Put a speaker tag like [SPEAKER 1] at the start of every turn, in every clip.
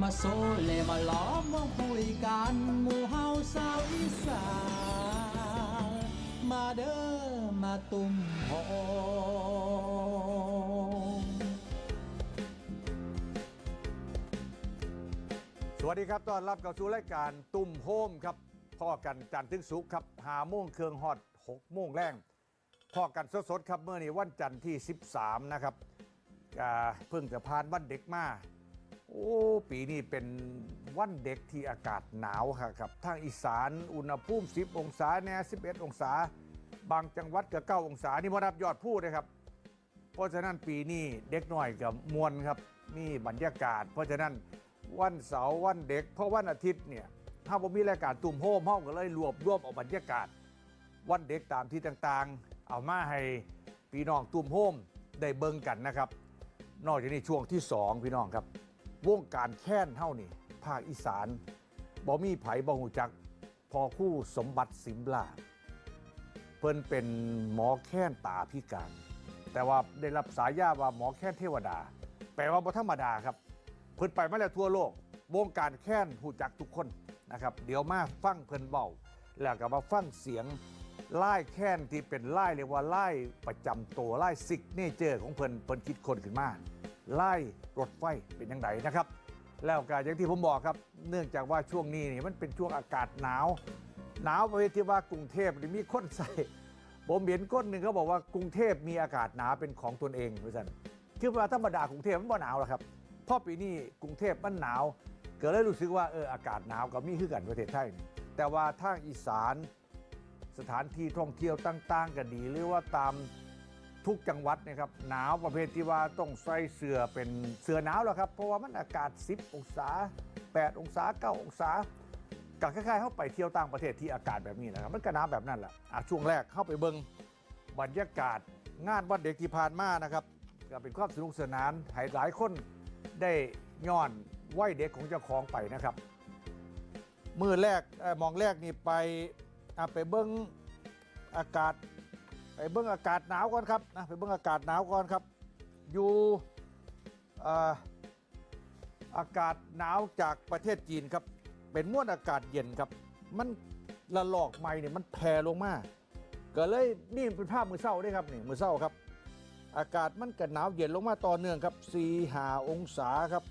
[SPEAKER 1] มาโซเลมาล้อมวงคุยกันหมู่เฮาสาวอีสานมาเด้อมาตุ่มโฮม
[SPEAKER 2] สวัสดีครับต้อนรับเข้าสู่รายการตุ่มโฮมครับพ่อกันจันทร์ถึงสุขครับหาโมงเครื่องฮอด6โมงแรงพ่อกันสดๆครับเมื่อนี้วันจันทร์ที่ 13 นะครับ อ่าเพิ่งจะผ่านวันเด็กมาโอ้ปีนี้เป็นวันเด็กที่อากาศหนาวค่ะครับทางอีสานอุณหภูมิ 10 องศาแน่11 องศา บางจังหวัดก็9องศานี่มารับยอดพูดนะครับ เพราะฉะนั้นปีนี้เด็กหน่อยกับมวลครับมีบรรยากาศ เพราะฉะนั้นวันเสาร์วันเด็ก เพราะวันอาทิตย์เนี่ยถ้าผมมีรายการตุ่มโฮมห้องก็เลยรวบรวมเอาบรรยากาศ วันเด็กตามที่ต่างๆ เอามาให้พี่น้องตุ่มโฮมได้เบิ่งกันนะครับ นอกจากนี้ช่วงที่ 2 พี่น้องครับ วงการแค้นเท่านี่ภาคอีสานบ่มีไผบ่หูจัก พอคู่สมบัติสิมลาเพิ่นเป็นหมอแค้นตาพิการ แต่ว่าได้รับสายาว่าหมอแค้นเทวดา แปลว่าบ่ธรรมดาครับ เพิ่นไปมาแล้วทั่วโลก วงการแค้นหูจักทุกคนนะครับ เดี๋ยวมาฟังเพิ่นเบาแล้วก็มาฟังเสียง ไล่แค้นที่เป็นไล่เรียกว่าไล่ประจำตัวไล่ซิกเนเจอร์ของเพิ่นเพิ่นคิดคนขึ้นมาไล่รถไฟเป็นยังไงนะครับ แล้วก็อย่างที่ผมบอกครับ เนื่องจากว่าช่วงนี้นี่มันเป็นช่วงอากาศหนาว หนาวประเภทที่ว่ากรุงเทพนี่มีคนใส่ผมเห็นก้นหนึ่งเขาบอกว่ากรุงเทพมีอากาศหนาวเป็นของตนเองพี่สันคือว่าธรรมดากรุงเทพมันบ่หนาวหรอกครับพราะปีนี้กรุงเทพมันหนาว เกิดเลยรู้สึกว่าเอออากาศหนาวกับมีคือกันประเทศไทยแต่ว่าทางอีสาน สถานที่ท่องเที่ยวต่างๆก็ดี หรือว่าตามทุกจังหวัดนะครับหนาวประเภทที่ว่าต้องใส่เสื้อเป็นเสื้อหนาวแล้วครับเพราะว่ามันอากาศ 10 องศา 8 องศา 9 องศากับคล้ายๆเข้าไปเที่ยวต่างประเทศที่อากาศแบบนี้นะครับมันก็น้ำแบบนั้นแหละช่วงแรกเข้าไปเบิงบรรยากาศงานวันเด็กที่ผ่านมานะครับก็เป็นความสนุกสนานให้หลายคนได้ย้อนวัยเด็กของเจ้าของไปนะครับ มือแรกมองแรกนี่ไป อะไปเบิ้งอากาศ ไปเบิ้งอากาศหนาวก่อนครับนะไปเบิ้งอากาศหนาวก่อนครับ อยู่อ่ออากาศหนาวจากประเทศจีนครับ เป็นมวลอากาศเย็นครับ มันละลอกใหม่เนี่ยมันแผ่ลงมาก็เลยนี่เป็นภาพมือเศร้าด้วยครับนี่มือเศร้าครับ อากาศมันก็หนาวเย็นลงมาต่อเนื่องครับ4หาองศาครับ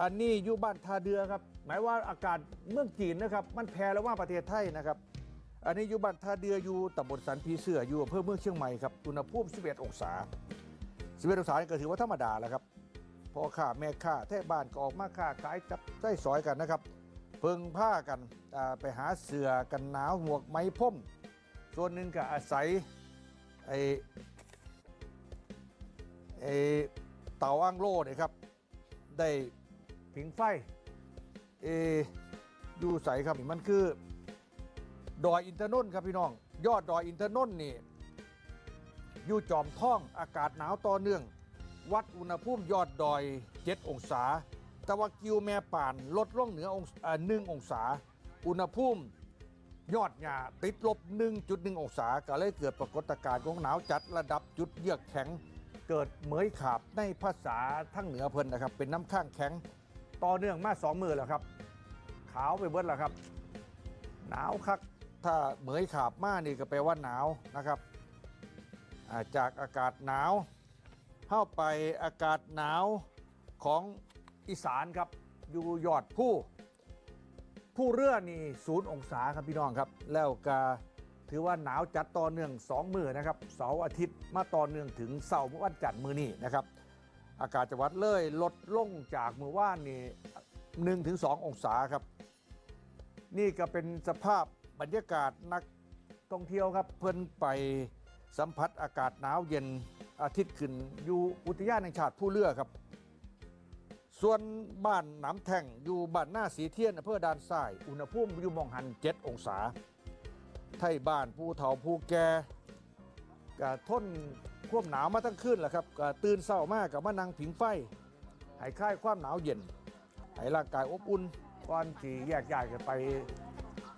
[SPEAKER 2] อันนี้อยู่บ้านทาเดือครับ หมายว่าอากาศเมืองจีนนะครับ มันแผ่ลงมาประเทศไทยนะครับ อันนี้อยู่บ้านทาเดืออยู่ตำบลสันพีเสืออยู่อำเภอเมืองเชียงใหม่ครับ อุณหภูมิ 11 องศา 11 องศานี่ก็ถือว่าธรรมดาแล้วครับพ่อค้าแม่ค้าแท่บ้านก็ออกมาค้าขายจับใช้สอยกันนะครับ เพิ่งผ้ากันไปหาเสือกันหนาวหมวกไม้พ่ม ส่วนหนึ่งก็อาศัยไอ้ไอ้เต่าอังโล่เนี่ยครับได้ ผิงไฟเออยู่ใสครับนี่มันคือ ดอยอินทนนท์ครับพี่น้อง ยอดดอยอินทนนท์นี่อยู่จอมท่องอากาศหนาวต่อเนื่อง วัดอุณหภูมิยอดดอย 7 องศาต่ว่ากิวแม่ป่านลดลงเหนือองศาหนึ่งองศา อุณหภูมิยอดหญ้าติดลบ 1.1 องศา ก็เลยเกิดปรากฏการณ์ของหนาวจัดระดับจุดเยือกแข็ง เกิดเหมยขาบในภาษาทั้งเหนือเพิ่นนะครับ เป็นน้ำข้างแข็ง ต่อเนื่องมาสองมือแล้วครับ ขาวไปเบิดแล้วครับ หนาวคักถ้าเหมยขาบมานี่ก็แปลว่าหนาวนะครับาจากอากาศหนาว เข้าไปอากาศหนาวของอีสานครับ อยู่ยอดผู้ ผู้เรือนี่ศูนย์องศาครับพี่น้องครับ แล้วก็ถือว่าหนาวจัดต่อเนื่องสองมือนะครับเสาร์อาทิตย์มาต่อเนื่องถึงเสาร์วันจันทร์มือนี้นะครับ อากาศจังหวัดเลยลดลงจากมือว่านนี่หนึ่งถึงสององศาครับ นี่ก็เป็นสภาพบรรยากาศนักท่องเที่ยวครับเพิ่นไปสัมผัสอากาศหนาวเย็นอาทิตย์ขึ้นอยู่อุทยานแห่งชาติผู้เลือครับ ส่วนบ้านหน้ำแท่งอยู่บ้านหน้าสีเทียนอำเภอดานทรายอุณหภูมิอยู่มองหัน 7 องศา ไทยบ้านผู้เฒ่าผู้แก่ก็ทน ความหนาวมาทั้งคืนแหละครับก็ตื่นเศร้ามากกับมานั่งผิงไฟให้คลายความหนาวเย็นให้ร่างกายอบอุ่นก่อนที่แยกย้ายกันไป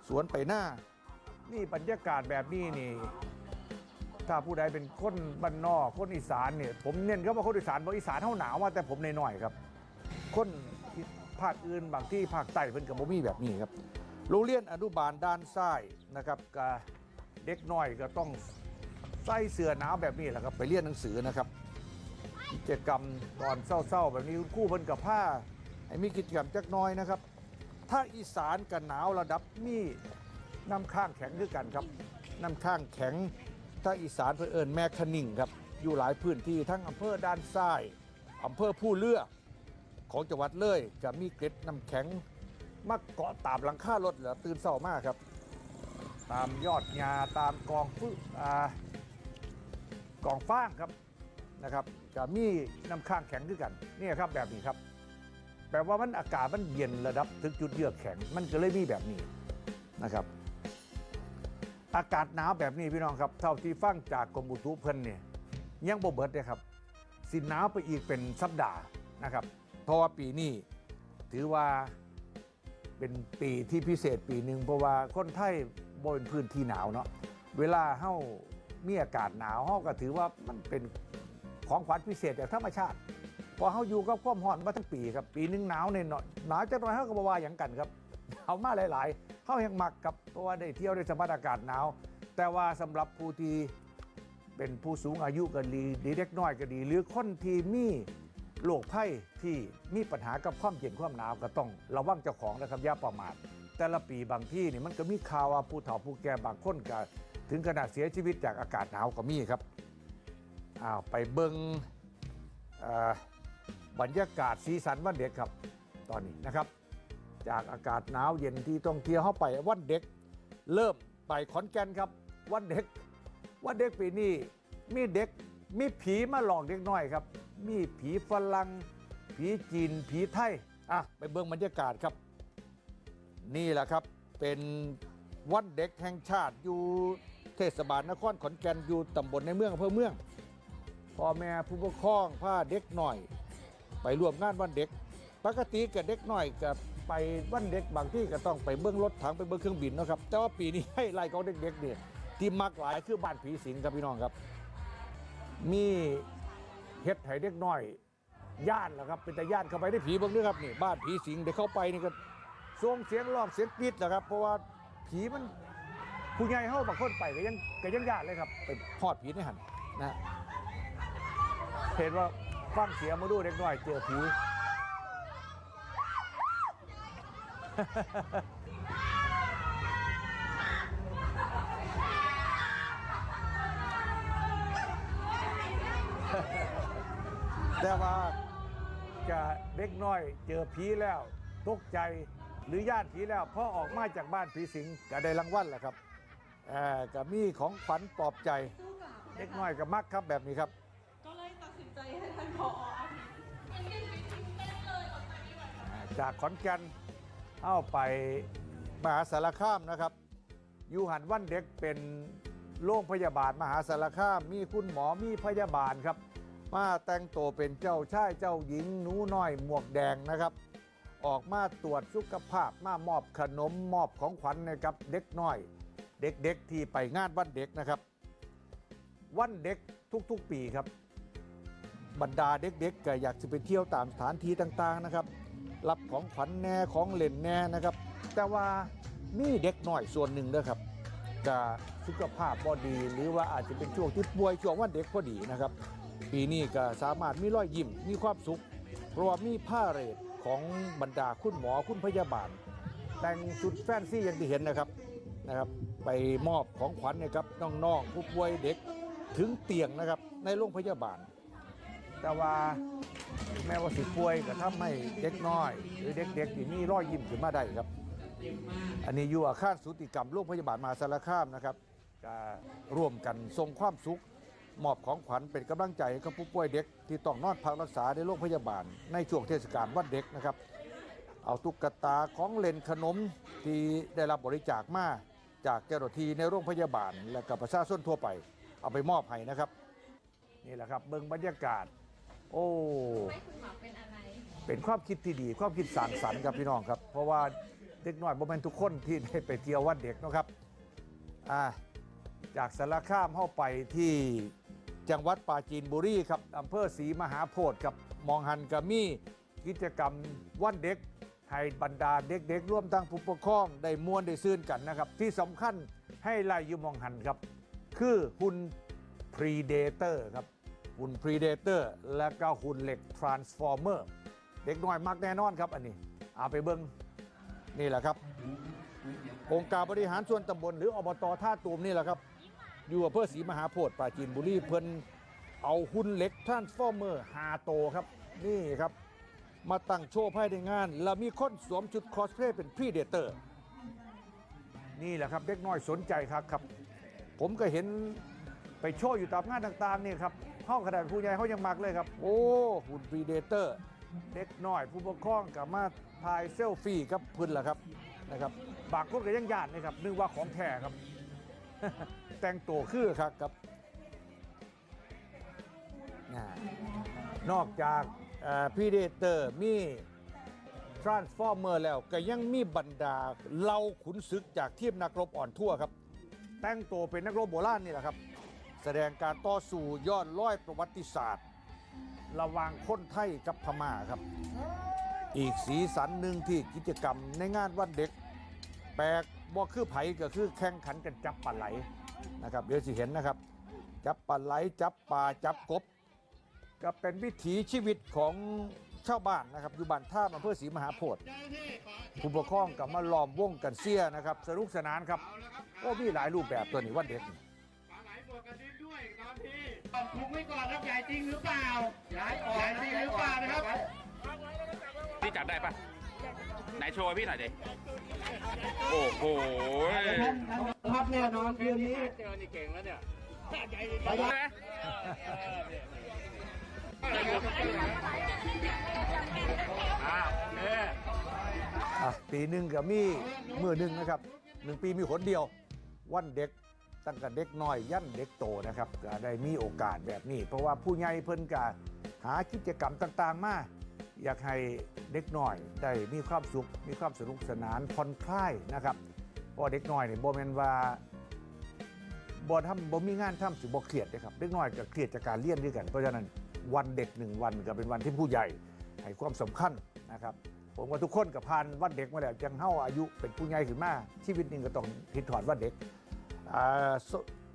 [SPEAKER 2] สวนไปหน้า นี่บรรยากาศแบบนี้นี่ถ้าผู้ใดเป็นคนบ้านนอกคนอีสานเนี่ยผมเน้นก็ว่าคนอีสานบอกอีสานเท่าหนาวมาแต่ผมในหน่อยครับ คนภาคอื่นบางที่ภาคใต้เป็นกับบ่มีแบบนี้ครับโรงเรียนอนุบาลด้านซ้ายนะครับกับเด็กน้อยก็ต้อง ใส่เสื้อหนาวแบบนี้แหละครับ ไปเรียนหนังสือนะครับ กิจกรรมตอนเศร้าๆ แบบนี้คู่เพิ่นกับผ้าให้มีกิจกรรมจักน้อยนะครับถ้าอีสานกับหนาวระดับมีน้ำข้างแข็งด้วยกันครับน้ำข้างแข็งถ้าอีสานเพื่นเอิญแม่คนิ่งครับอยู่หลายพื้นที่ทั้งอำเภอด้านซ้ายอำเภอผู้เลือกของจังหวัดเลยจะมีเกล็ดน้ำแข็งมาเกาะตามหลังคารถเหรอตื่นเศร้ามากครับ ตามยอดหญ้าตามกองฟึอ่า กองฟางครับนะครับจะมีน้ำข้างแข็งด้วยกันนี่ครับแบบนี้ครับ แปลว่ามันอากาศมันเย็นระดับถึงจุดเยือกแข็ง มันก็เลยมีแบบนี้นะครับ อากาศหนาวแบบนี้พี่น้องครับ เท่าที่ฟังจากกรมอุตุเพิ่นเนี่ยยังบ่เบิดเลยครับสิหนาวไปอีกเป็นสัปดาห์นะครับ เพราะว่าปีนี้ถือว่าเป็นปีที่พิเศษปีหนึ่งเพราะว่าคนไทยบนพื้นที่หนาวเนาะเวลาเฮา มีอากาศหนาวเฮาก็ถือว่ามันเป็นของขวัญพิเศษจากธรรมชาติพอเขาอยู่กับความร้อนมาทั้งปีครับ ปีหนึงหนาวในหน่อยหนาวจะหน่อยเขาก็บว่าอย่างกันครับหนาวมาหลายๆเขายังมักกับเพราะว่าได้เที่ยวได้สัมผัสอากาศหนาว แต่ว่าสำหรับผู้ที่เป็นผู้สูงอายุก็ดีดีเล็กน้อยก็ดี หรือคนที่มีโรคไข้ที่มีปัญหากับความเย็นความหนาวก็ต้องระวังเจ้าของนะครับอย่าประมาทแต่ละปีบางที่นี่มันก็มีข่าวว่าผู้เฒ่าผู้แก่บางคนก็ ถึงขนาดเสียชีวิตจากอากาศหนาวก็มีครับอ้าวไปเบิงบรรยากาศสีสันวันเด็กครับตอนนี้นะครับ จากอากาศหนาวเย็นที่ต้องเที่ยวเข้าไปวันเด็ก เริ่มไปขอนแก่นครับ วันเด็ก วันเด็กปีนี้มีเด็กมีผีมาหลอกเด็กน้อยครับ มีผีฝรั่งผีจีนผีไทยอะไปเบิ่งบรรยากาศครับ นี่แหละครับเป็นวันเด็กแห่งชาติอยู่ เทศบาลนครขอนแก่นอยู่ตำบลในเมืองอำเภอเมืองพ่อแม่ผู้ปกครองพาเด็กหน่อย ไปร่วมงานวันเด็ก ปกติกับเด็กหน้อยกับไปวันเด็กบางที่ก็ต้องไปเบื้องรถถังไปเบื้องเครื่องบินนะครับแต่ว่าปีนี้ให้ไล่ของเด็กๆเนี่ยที่มักหลายคือบ้านผีสิงครับพี่น้องครับ มีเฮ็ดให้เด็กน้อยย่านแล้วครับเป็นแต่ย่านเข้าไปได้ผีเบ้างด้วยครับนี่บ้านผีสิงเด็กเข้าไปนี่ก็ส่งเสียงร้องเสียงกรีดนะครับ เพราะว่าผีมัน ผู้ใหญ่เฮาบางคนไปก็ยังก็ยังยานเลยครับไปพอดผีในหันนะเห็นว่าฟังเสียงมาดูเด็กน้อยเจอผีแต่ว่าจะเด็กน้อยเจอผีแล้ว ตกใจหรือญาติผีแล้วพอออกมาจากบ้านผีสิงก็ได้รางวัลแหละครับ อ่อกับมีของขวัญปลอบใจ
[SPEAKER 3] สู้กับ
[SPEAKER 2] เด็กน้อยกับมักครับแบบนี้ครับ
[SPEAKER 3] ก็เลยตัดสินใจให้ท่านผอเอาผิด
[SPEAKER 2] จากขอนแก่นเข้าไปมหาสารคามนะครับอยู่หันวันเด็กเป็นโรงพยาบาลมหาสารคามมีคุณหมอมีพยาบาลครับ มาแต่งตัวเป็นเจ้าชายเจ้าหญิงหนูน้อยหมวกแดงนะครับ ออกมาตรวจสุขภาพมามอบขนมมอบของขวัญนะครับเด็กน้อย เด็กๆที่ไปงานวันเด็กนะครับ วันเด็กทุกๆปีครับ บรรดาเด็กๆก็อยากจะไปเที่ยวตามสถานที่ต่างๆนะครับ รับของขวัญแน่ของเล่นแน่นะครับ แต่ว่ามีเด็กหน่อยส่วนหนึ่งนะครับจะสุขภาพบอดี หรือว่าอาจจะเป็นช่วงที่ป่วยช่วงวันเด็กพอดีนะครับ ปีนี้ก็สามารถมีรอยยิ้มมีความสุข เพราะว่ามีผ้าเรทของบรรดาคุณหมอคุณพยาบาล แต่งชุดแฟนซี่อย่างที่เห็นนะครับ นะครับ ไปมอบของขวัญเนะครับน้องๆผู้ป่วยเด็กถึงเตียงนะครับในโรงพยาบาล แต่ว่าแม้ว่าสิป่วยก็ทำให้เด็กน้อย หรือเด็กๆที่มีรอยยิ้มขึ้นมาได้ครับ อันนี้อยู่อาคารสูติกรรมโรงพยาบาลมาสารคามนะครับก็ร่วมกันทรงความสุขมอบของขวัญเป็นกำลังใจให้กับผู้ป่วยเด็ก ที่ต้องนอนพักรักษาในโรงพยาบาล ในช่วงเทศกาลวันเด็กนะครับ เอาตุ๊กตาของเล่นขนมที่ได้รับบริจาคมา จากเจ้าหน้าที่ในโรงพยาบาล และกับประชาชนทั่วไป เอาไปมอบให้นะครับ นี่แหละครับเบิ่งบรรยากาศ โอ้
[SPEAKER 3] ให้คุณหมอเป็นอะไร
[SPEAKER 2] เป็นความคิดที่ดี ความคิดสร้างสรรค์ครับพี่น้องครับ เพราะว่าเด็กน้อยบ่แม่นทุกคนที่ได้ไปเที่ยววันเด็กเนาะครับอ่าจากสารคามเข้าไปที่จังหวัดปราจีนบุรีครับอำเภอศรีมหาโพธิ์ครับมองหันกามีกิจกรรมวันเด็ก ให้บรรดาเด็กๆร่วมทั้งผู้ปกครองได้มวนได้ซื่นกันนะครับ ที่สำคัญให้ไล่ยูมองหันครับ คือหุ่น Predator ครับหุ่น Predator และก็หุ่นเหล็ก Transformer เด็กน้อยมักแน่นอนครับอันนี้ เอาไปเบิ้งนี่แหละครับ องค์การบริหารส่วนตำบลหรืออบตท่าตูมนี่แหละครับ อยู่อำเภอศรีมหาโพธิ์ปราจีนบุรีเพิ่นเอาหุ่นเหล็ก Transformer หาโตครับ นี่ครับ มาตั้งโชว์ภายในงาน แล้วมีคนสวมชุดคอสเพลย์เป็น Predator นี่แหละครับเด็กน้อยสนใจครับครับ ผมก็เห็นไปโชว์อยู่ตามงานต่างๆนี่ครับห้องขนาดผู้ใหญ่เขายังมักเลยครับ โอ้หุ่น Predator เด็กน้อยผู้ปกครองกับมาถ่ายเซลฟี่กับเพื้นล่ะครับนะครับบางคนก็ยังญาตินะครับนึกว่าของแท้ครับ แต่งตัวคือครับครับน่านอกจาก พีเดเตอร์มีทรานส์ฟอร์เมอร์แล้วก็ยังมีบรรดาเหล่าขุนศึกจากทีมนักรบอ่อนทั่วครับ แต่งตัวเป็นนักรบโบราณนี่แหละครับ แสดงการต่อสู้ยอนร้อยประวัติศาสตร์ ระหว่างคนไทยกับพม่าครับ อีกสีสันหนึ่งที่กิจกรรมในงานวันเด็ก แปลกบ่คือไผก็คือแข่งขันกันจับปลาไหลนะครับเดี๋ยวสิเห็นนะครับ จับปลาไหลจับปลาจับกบ ก็เป็นวิถีชีวิตของชาวบ้านนะครับอยู่บ้านท่าอำเภอศรีมหาโพธิ์ผู้ปกครองกับมาล้อมวงกันเสียนะครับ สนุกสนานครับโอ้มีหลายรูปแบบตัวนี้วันเด็กนี่
[SPEAKER 4] ปลาไหลบวกกระดิ่งด้วยตอนที่ถูกไว้ก่อนครับใหญ่จริงหรือเปล่าใหญ่ใหญ่จริงหรือเปล่านะครับ
[SPEAKER 5] พี่จับได้ปะไหนโชว์ให้พี่หน่อยดิโอ้โห
[SPEAKER 4] ครับแน่นอนคืนนี้
[SPEAKER 5] เจอนี่เก่งแล้วเนี่ย
[SPEAKER 4] ไปเลย
[SPEAKER 2] อะปีหนึ่งกับมีมือหนึ่งนะครับหนึ่งปีมีหนเดียว วันเด็กตั้งแต่เด็กน้อยยันเด็กโตนะครับก็ได้มีโอกาสแบบนี้ เพราะว่าผู้ใหญ่เพิ่นกาหากิจกรรมต่างๆ มาอยากให้เด็กน้อยได้มีความสุข มีความสนุกสนานผ่อนคลายนะครับเพราะเด็กน้อยเนี่ยโบแมนว่าบ่ทำบ่มีงานทำสิบ่เครียดนะครับเด็กน้อยก็เครียดจากการเรียนด้วยกันเพราะฉะนั้น วันเด็กหนึ่งวันก็เป็นวันที่ผู้ใหญ่ให้ความสำคัญนะครับ ผมว่าทุกคนกับผ่านวันเด็กมาแล้วจังเฮาอายุเป็นผู้ใหญ่ขึ้นมาชีวิตนึงก็ต้องทิดถอดวันเด็ก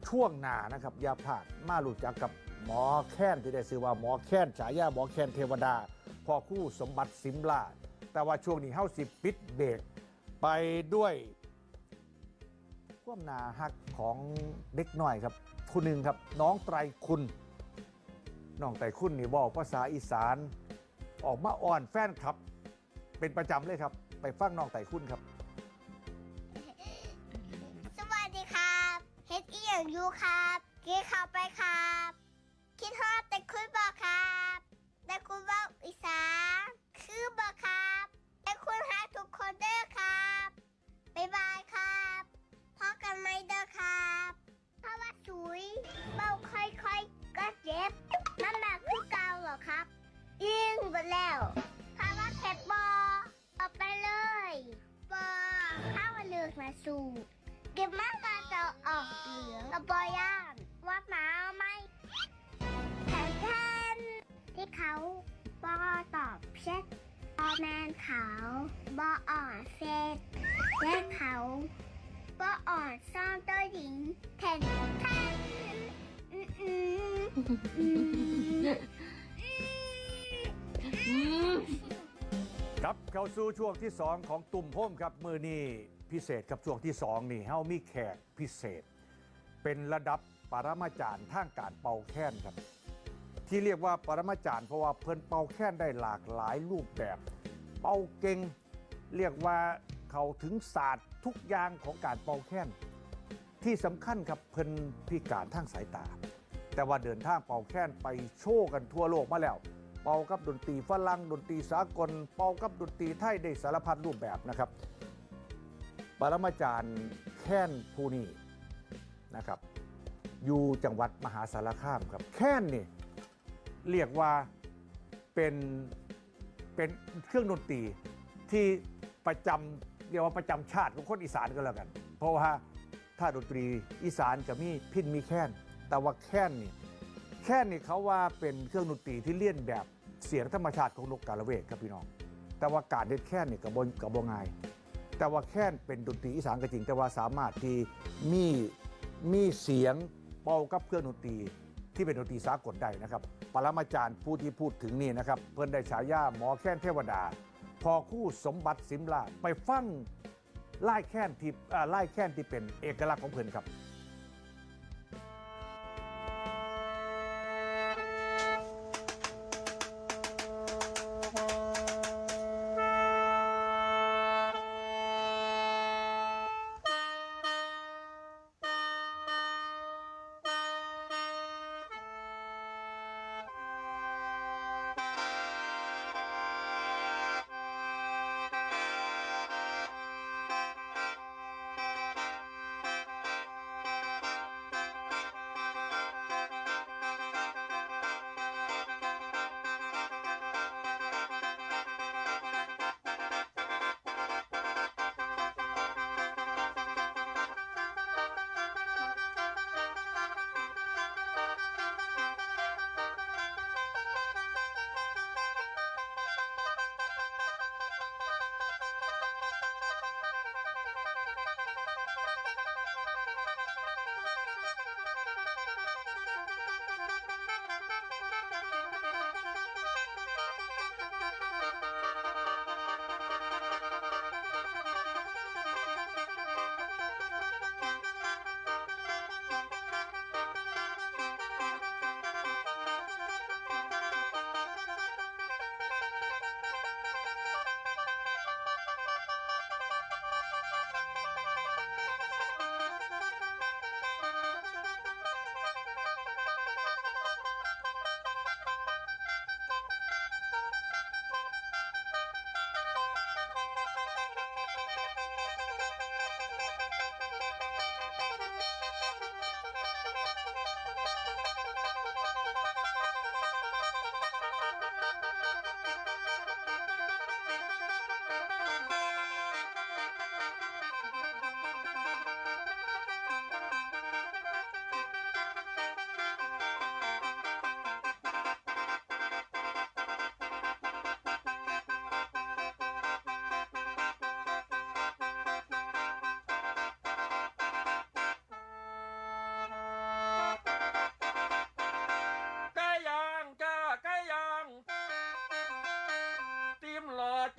[SPEAKER 2] ช่วงหนานะครับยาพลาดมารู้จักกับหมอแค้นที่ได้ชื่อว่าหมอแค้นฉายาหมอแค้นเทวดาพ่อคู่สมบัติสิมลาแต่ว่าช่วงนี้เฮาสิปิดเบรกไปด้วยความนาฮักของเด็กหน้อยครับคุณหนึ่งครับน้องไตรคุณ น้องไต่คุณนี่บอกภาษาอีสาน ออกมาอ่อนแฟนครับ เป็นประจำเลยครับ ไปฟังน้องไต่คุณครับ
[SPEAKER 6] สวัสดีครับ เฮ็ดอีหยังอยู่ครับกินข้าไปครับ เขาบออ่อนเฟดและเขาบออ่อนซ่อนตัวหญิงแทนแทนอืมอืมอืม
[SPEAKER 2] ครับเข้าสู่ช่วงที่ 2 ของตุ่มโฮมครับมือนี้พิเศษกับช่วงที่ 2 นี่เฮามีแขกพิเศษ เป็นระดับปรมาจารย์ทางการเป่าแค้นครับ ที่เรียกว่าปรมาจารย์เพราะว่าเพิ่นเป่าแค้นได้หลากหลายรูปแบบ เป่าเก่ง เรียกว่าเขาถึงศาสตร์ทุกอย่างของการเป่าแค้นที่สำคัญครับเพิ่นพิการทางสายตา แต่ว่าเดินทางเป่าแค้นไปโชว์กันทั่วโลกมาแล้ว เป่ากับดนตรีฝรั่งดนตรีสากล เป่ากับดนตรีไทยได้สารพัดรูปแบบนะครับปรมาจารย์แค้นผู้นี้นะครับอยู่จังหวัดมหาสารคามครับแค้นนี่เรียกว่าเป็น เป็นเครื่องดนตรีที่ประจำเรียกว่าประจำชาติของคนอีสานก็แล้วกัน เพราะว่าถ้าดนตรีอีสานจะมีพินมีแค้น แต่ว่าแค้นนี่แค้นนี่เขาว่าเป็นเครื่องดนตรีที่เลี่ยนแบบเสียงธรรมชาติของนกกาละเวกครับพี่น้อง แต่ว่าการเด็ดแค้นนี่กับบกับบง่ายแต่ว่าแค้นเป็นดนตรีอีสานก็จริง แต่ว่าสามารถที่มีมีเสียงเป่ากับเครื่องดนตรีที่เป็นดนตรีสากลได้นะครับ ปรมาจารย์ผู้ที่พูดถึงนี่นะครับ เพื่อนได้ฉายาหมอแค้นเทวดา พอคู่สมบัติสิมลาไปฟังไล่แค้นที่ไล่แค้นที่เป็นเอกลักษณ์ของเพื่อนครับ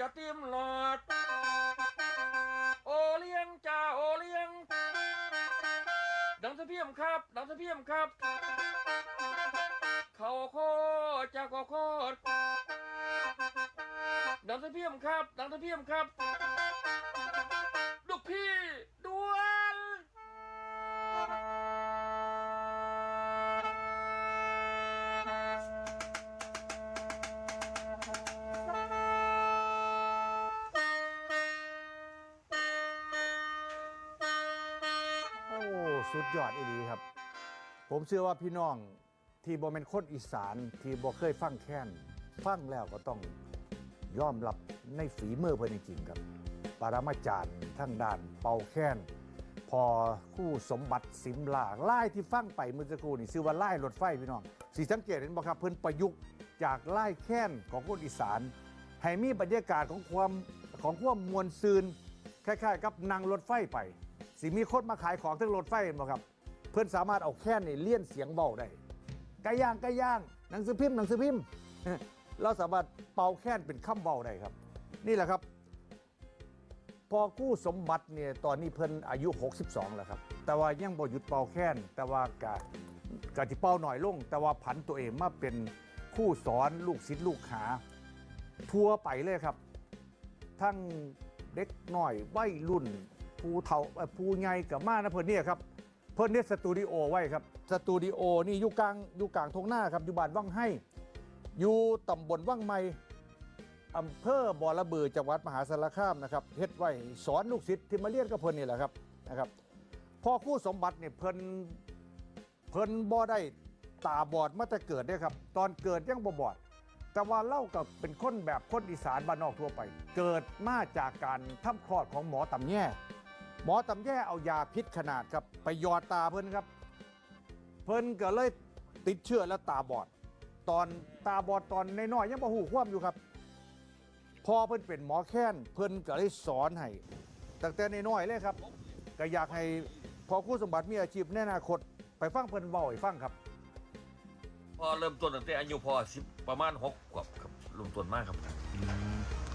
[SPEAKER 2] ะ
[SPEAKER 7] ติมหลอด โอเลี้ยงจ้าโอเลี้ยง ดังสะเพียมครับ ดังสะเพียมครับ เขาโคจะก็โคดดังสะเพียมครับ ดังสะเพียมครับ
[SPEAKER 2] สุดยอดอีดีครับ ผมเชื่อว่าพี่น้องที่บ่เป็นคนอีสานที่บ่เคยฟังแค้นฟังแล้วก็ต้องยอมรับในฝีมือเพิ่อนจริงครับ ปรมาจารย์ทั้งด้านเป่าแค้นพอคู่สมบัติสิมลาไล่ที่ฟังไปเมื่อสักครู่นี่ชื่อว่าไล่รถไฟพี่น้องสีสังเกตเห็นบ่ครับเพิ่นประยุกต์จากไล่แค้นของคนอีสานให้มีบรรยากาศของความของความมวลซืนคล้ายๆ กับนั่งรถไฟไป สิมีคนมาขายของทั้งรถไฟเห็นบ่ครับ เพื่อนสามารถเอาแค่นี่เลี่ยนเสียงเบาได้ไก่ย่างไก่ย่างหนังสือพิมพ์หนังสือพิมพ์ เราสามารถเป่าแค้นเป็นคำเบาได้ครับ นี่แหละครับ พอกู้สมบัติเนี่ยตอนนี้เพิ่นอายุ 62 แล้วครับ แต่ว่ายังบ่หยุดเป่าแค้นแต่ว่ากะกะที่เป่าหน่อยลง แต่ว่าผันตัวเองมาเป็นคู่สอนลูกศิษย์ลูกหา ทัวร์ไปเลยครับ ทั้งเด็กหน้อยวัยรุ่น ผู้เฒ่าเอ่อผู้ใหญ่กับมานะเพิ่นเนี่ยครับเพิ่นเนี่ยสตูดิโอไว้ครับสตูดิโอนี่อยู่กลางอยู่กลางทงหน้าครับอยู่บ้านวังให้ อยู่ตำบลวังไม้อำเภอบ่อระเบือจังหวัดมหาสารคามนะครับเฮ็ดไว้สอนลูกศิษย์ที่มาเรียนกับเพิ่นนี่แหละครับนะครับพ่อคู่สมบัติเนี่ยเพิ่นเพิ่นบ่ได้ตาบอดมาแต่เกิดเนี่ยครับตอนเกิดยังบ่บอด แต่ว่าเล่ากับเป็นคนแบบคนอีสานบ้านนอกทั่วไป เกิดมาจากการทำคลอดของหมอตำแย่ หมอตำแย่เอายาพิษขนาดครับ ไปหยอดตาเพิ่นครับ เพิ่นก็เลยติดเชื้อแล้วตาบอด ตอนตาบอดตอนน้อยๆยังบ่หูความอยู่ครับพอเพิ่นเป็นหมอแค้นเพิ่นก็เลยสอนให้ตั้งแต่น้อยๆเลยครับก็อยากให้พอครู่สมบัติมีอาชีพในอนาคตไปฟังเพิ่นเว้าให้ฟังครับ
[SPEAKER 7] พอเริ่มต้นตั้งแต่อายุพอสิบประมาณหกขวบครับเริ่มต้นมากครับ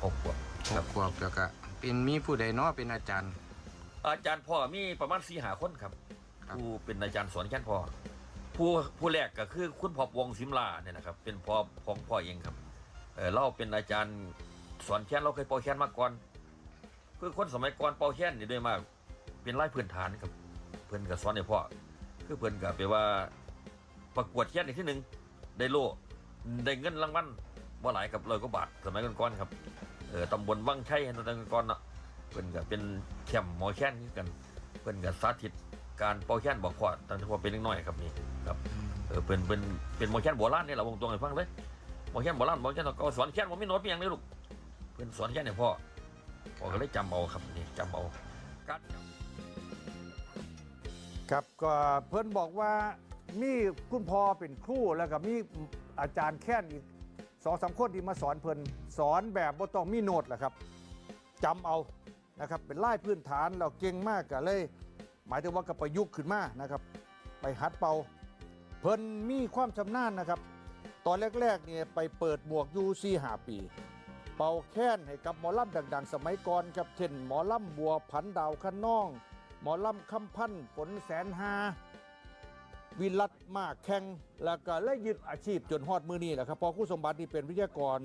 [SPEAKER 7] หกขวบ
[SPEAKER 8] หกขวบแล้วก็เป็นมีผู้ใดเนาะเป็นอาจารย์
[SPEAKER 7] อาจารย์พ่อมีประมาณสี่หาคนครับ
[SPEAKER 8] ครับ
[SPEAKER 7] ผู้เป็นอาจารย์สอนแค่นพ่อผู้ผู้แรกก็คือคุณพ่อวงศิมลาเนี่ยนะครับ เป็นพ่อของพ่อเองครับเออเราเป็นอาจารย์สอนแค่นเราเคยเป่าแค่นมาก่อนคือคนสมัยก่อนเป่าแค่นนี่ด้วยมาก เป็นไล่พื้นฐานครับ เพื่อนก็สอนให้พ่อคือเพื่อนก็ไปว่าประกวดแค่นอีกที่หนึ่งได้โล่ได้เงินรางวัลว่าหลายกับร้อยกว่าบาทสมัยก่อนๆครับ เออตำบลวังชัยตำบลก่อนๆเนาะ เพิ่นก็เป็นแคมป์หมอแค้นคือกันเพิ่นก็สาธิตการเป่าแค้นบอกพ่อตั้งแต่พ่อเป็นเล็กน้อยครับนี่ครับเออเป็นเป็นเป็นหมอแค้นโบราณนี่แหละวงตรงให้ฟังเลยหมอแค้นโบราณหมอแค้นก็สอนแค้นบ่มีโน้ตมียงเลยลูกเพิ่นสอนแค้นให้พ่อพ่อก็เลยจำเอาครับนี่จำเอาการ
[SPEAKER 2] ครับก็เพิ่นบอกว่ามีคุณพ่อเป็นครูแล้วก็มีอาจารย์แค้นอีกสองสามคนที่มาสอนเพิ่นสอนแบบบ่ต้องมีโน้ตแหละครับจำเอา นะครับเป็นไล่พื้นฐานเราเก่งมากก็เลย หมายถึงว่าก็ประยุกต์ขึ้นมานะครับไปหัดเป่า เพิ่นมีความชำนาญนะครับ ตอนแรกๆเนี่ยไปเปิดหมวกยูซีหาปี เป่าแค้นให้กับหมอลำดัง ๆ สมัยก่อนครับเช่นหมอลำบัวผันดาวคะน้อง หมอลำคำพันฝนแสนหาวิรัตมากแข่งแล้วก็เลยยึดอาชีพจนฮอดมือนี้แหละครับพอคู่สมบัตินี่เป็นวิทยากร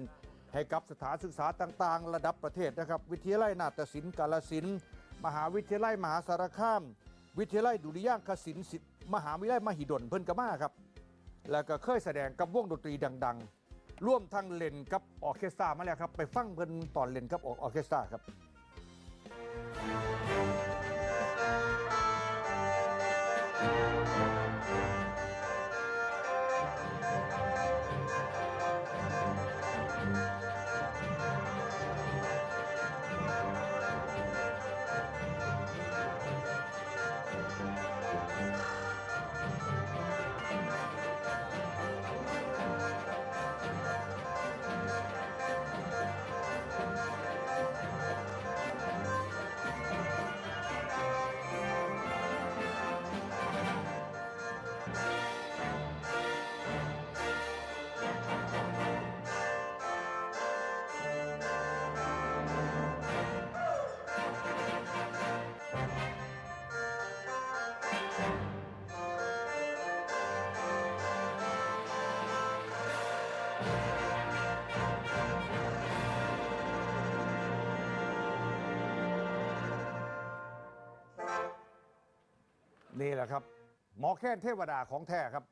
[SPEAKER 2] ให้กับสถานศึกษาต่างๆ ระดับประเทศนะครับ วิทยาลัยนาฏศิลป์กาลสินมหาวิทยาลัยมหาสารคาม วิทยาลัยดุริยางคศิลป์มหาวิทยาลัยมหิดลเพิ่นกมาครับ แล้วก็เคยแสดงกับวงดนตรีดัง ๆ ร่วมทั้งเล่นกับออเคสตรามาแล้วครับ ไปฟังเพิ่นตอนเล่นกับออเคสตราครับ นี่แหละครับ หมอแค้นเทวดาของแท้ครับ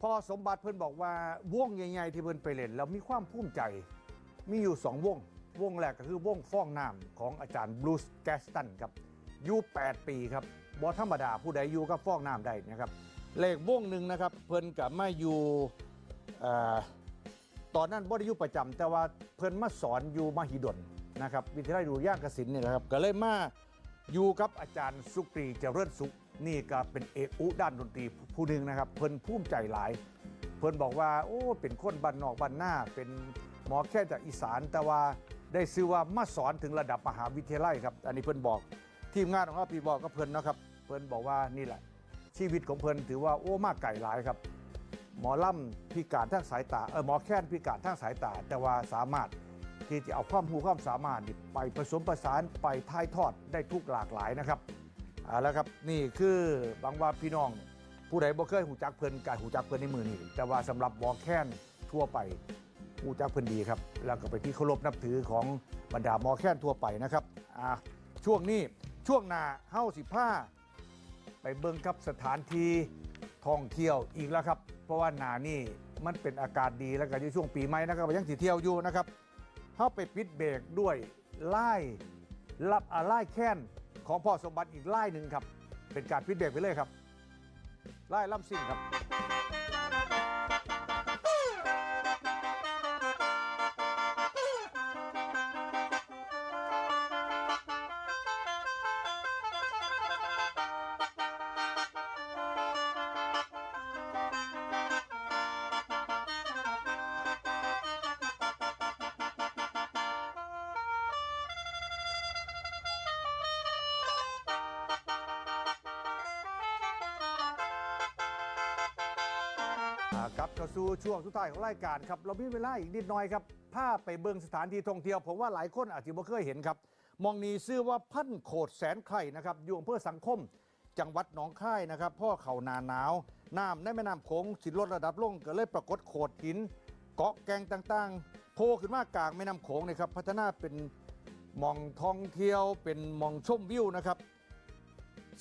[SPEAKER 2] พอสมบัติเพิ่อนบอกว่าวงใหญ่ๆที่เพิ่อนไปเล่นแล้วมีความภูมิใจ มีอยู่สองวง วงแรกก็คือวงฟ้องน้ำของอาจารย์บรูซแกสตันครับอยู่ 8 ปีครับบอธรรมดาผู้ใดอยู่กับฟ้องน้ำได้นะครับเลขวงหนึ่งนะครับ เพิ่อนกับมาอยู่ตอนนั้นบ่ได้อยู่ประจำแต่ว่าเพิ่อนมาสอนอยู่มหิดลนะครับวิทยาลัยดุริยางคศิลป์นี่แหละครับก็เลยมาอยู่กับอาจารย์สุกรีเจริญสุข นี่ก็เป็นเอกอุด้านดนตรีผู้หนึ่งนะครับ เพิ่นภูมิใจหลาย เพิ่นบอกว่าโอ้เป็นคนบ้านนอกบ้านหน้า เป็นหมอแค่จากอีสานแต่ว่าได้ซื้อว่ามาสอนถึงระดับมหาวิทยาลัยครับ อันนี้เพิ่นบอกทีมงานของเราพี่บอกก็เพิ่นนะครับ เพิ่นบอกว่านี่แหละ ชีวิตของเพิ่นถือว่าโอ้มากไก่หลายครับ หมอล่ำพิการทางสายตาเออหมอแค้นพิการทางสายตา แต่ว่าสามารถที่จะเอาความรู้ความสามารถนี่ไปผสมผสานไปถ่ายทอดได้ทุกหลากหลายนะครับ เอาละครับนี่คือบางว่าพี่น้อง ผู้ใดบ่เคยหูจักเพิ่นกายหูจักเพิ่นในมือนี่แต่ว่าสำหรับหมอแค้นทั่วไปหูจักเพิ่นดีครับ แล้วก็ไปที่เคารพนับถือของบรรดามอแค้นทั่วไปนะครับอ่าช่วงนี้ช่วงหน้าเฮ้าสิผ้าไปเบิ่งครับสถานที่ท่องเที่ยวอีกแล้วครับ เพราะว่าหนานี่มันเป็นอากาศดีแล้วก็อยู่ช่วงปีใหม่นะครับยังสิเที่ยวอยู่นะครับเข้าไปปิดเบรกด้วยไล่รับอ่าไล่แค้น ของพ่อสมบัติอีกไล่หนึ่งครับ เป็นการพิดเบรกไปเลยครับไล่ล่ำซิ่งครับ อ่ากลับเข้าสู่ช่วงสุดท้ายของรายการครับ เรามีเวลาอีกนิดหน่อยครับพาพไปเบิ่งสถานที่ท่องเที่ยว ผมว่าหลายคนอาจจะไม่เคยเห็นครับ มองนี้ชื่อว่าพันโขดแสนไข่นะครับอยู่อำเภอสังคม จังหวัดหนองคายนะครับพ่อเขานาหนาวน้ำในแม่น้ำโขงสิลดระดับลงก็เลยปรากฏโขดหิน เกาะแกงต่างๆโผล่ขึ้นมากลางแม่น้ำโขงนะครับพัฒนาเป็นมองท่องเที่ยวเป็นมองชมวิวนะครับ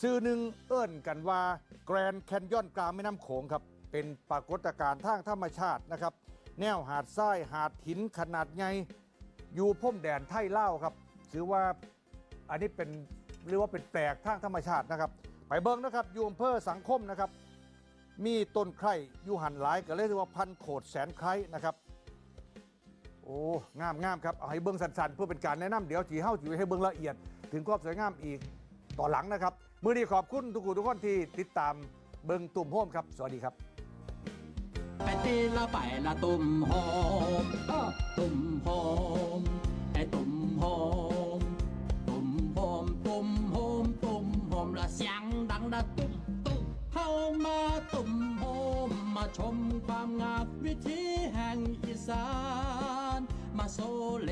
[SPEAKER 2] ชื่อหนึ่งเอิ้นกันว่าแกรนแคนยอนกลางแม่น้ำโขงครับ เป็นปรากฏการณ์ทางธรรมชาตินะครับ แนวหาดทรายหาดหินขนาดใหญ่อยู่พุ่มแดนไทยเล่าครับถือว่าอันนี้เป็นเรียกว่าเป็นแปลกทางธรรมชาตินะครับ ไปเบิ้งนะครับอยู่อำเภอสังคมนะครับ มีต้นไคร่อยู่หันหลายก็เลยเรียกว่าพันโขดแสนไคร่นะครับโอ้งามงามครับเอาให้เบิ้งสันๆเพื่อเป็นการแนะนำเดี๋ยวจีเฮ้าจีให้เบิ้งละเอียด ถึงความสวยงามอีกต่อหลังนะครับ มือดีขอบคุณทุกคนทุกคนที่ติดตามเบิ้งตุ่มโฮมครับ สวัสดีครับ
[SPEAKER 1] ไปตีละไปละตุ่มหอมตุ่มหอมไอ้ตุ่มหอมตุ่มหอมตุ่มหอมตุ่มหอมละเสียงดังละตุ่มตุ่มเข้ามาตุ่มหอมมาชมความงามวิถีแห่งอีสานมาโซเล